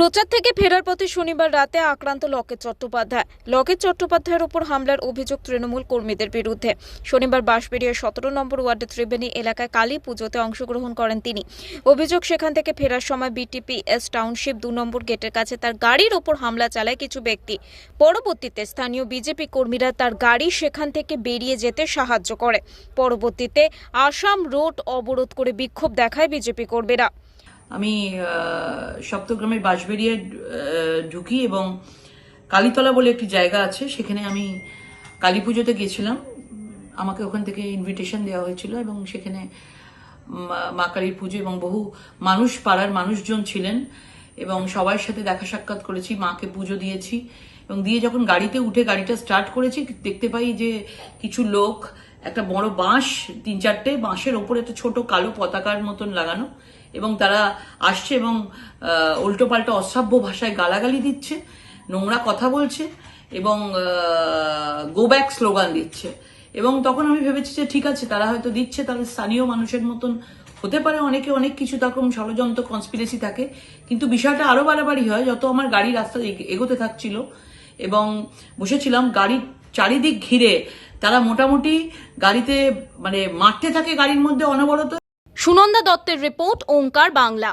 প্রচার থেকে ফেরার পথে শনিবার রাতে আক্রান্ত লকেট চট্টোপাধ্যায়। লকেট চট্টোপাধ্যায়ের ওপর হামলার অভিযোগ তৃণমূল কর্মীদের বিরুদ্ধে। শনিবার বাঁশবেড়িয়ার সতেরো নম্বর ওয়ার্ডের ত্রিবেণী এলাকায় কালী পুজোতে অংশগ্রহণ করেন তিনি। অভিযোগ সেখান থেকে ফেরার সময় বিটিপি এস টাউনশিপ দু নম্বর গেটের কাছে তার গাড়ির ওপর হামলা চালায় কিছু ব্যক্তি। পরবর্তীতে স্থানীয় বিজেপি কর্মীরা তার গাড়ি সেখান থেকে বেরিয়ে যেতে সাহায্য করে। পরবর্তীতে আসাম রোড অবরোধ করে বিক্ষোভ দেখায় বিজেপি কর্মীরা। আমি সপ্তগ্রামের বাঁশবেড়িয়ায় ঢুকি এবং কালীতলা বলে একটি জায়গা আছে, সেখানে আমি কালী পুজোতে গেছিলাম। আমাকে ওখান থেকে ইনভিটেশন দেওয়া হয়েছিল এবং সেখানে মা- মা কালীর পুজো এবং বহু মানুষ, পাড়ার মানুষজন ছিলেন এবং সবার সাথে দেখা সাক্ষাৎ করেছি, মাকে পুজো দিয়েছি এবং দিয়ে যখন গাড়িতে উঠে গাড়িটা স্টার্ট করেছি, দেখতে পাই যে কিছু লোক একটা বড় বাঁশ, তিন চারটে বাঁশের ওপরে একটা ছোট কালো পতাকার মতন লাগানো এবং তারা আসছে এবং উল্টো পাল্টা অসভ্য ভাষায় গালাগালি দিচ্ছে, নোংরা কথা বলছে এবং গো ব্যাক স্লোগান দিচ্ছে। এবং তখন আমি ভেবেছি যে ঠিক আছে, তারা হয়তো দিচ্ছে তাদের স্থানীয় মানুষের মতন হতে পারে, অনেকে অনেক কিছু তখন ষড়যন্ত্র কনস্পিরেসি থাকে। কিন্তু বিষয়টা আরও বাড়াবাড়ি হয়, যত আমার গাড়ি রাস্তা এগ- এগোতে থাকছিল এবং বসেছিলাম, গাড়ির চারিদিক ঘিরে তারা মোটামুটি গাড়িতে মানে মারতে থাকে গাড়ির মধ্যে অনবরত। সুনন্দা দত্তের রিপোর্ট ওঙ্কার বাংলা।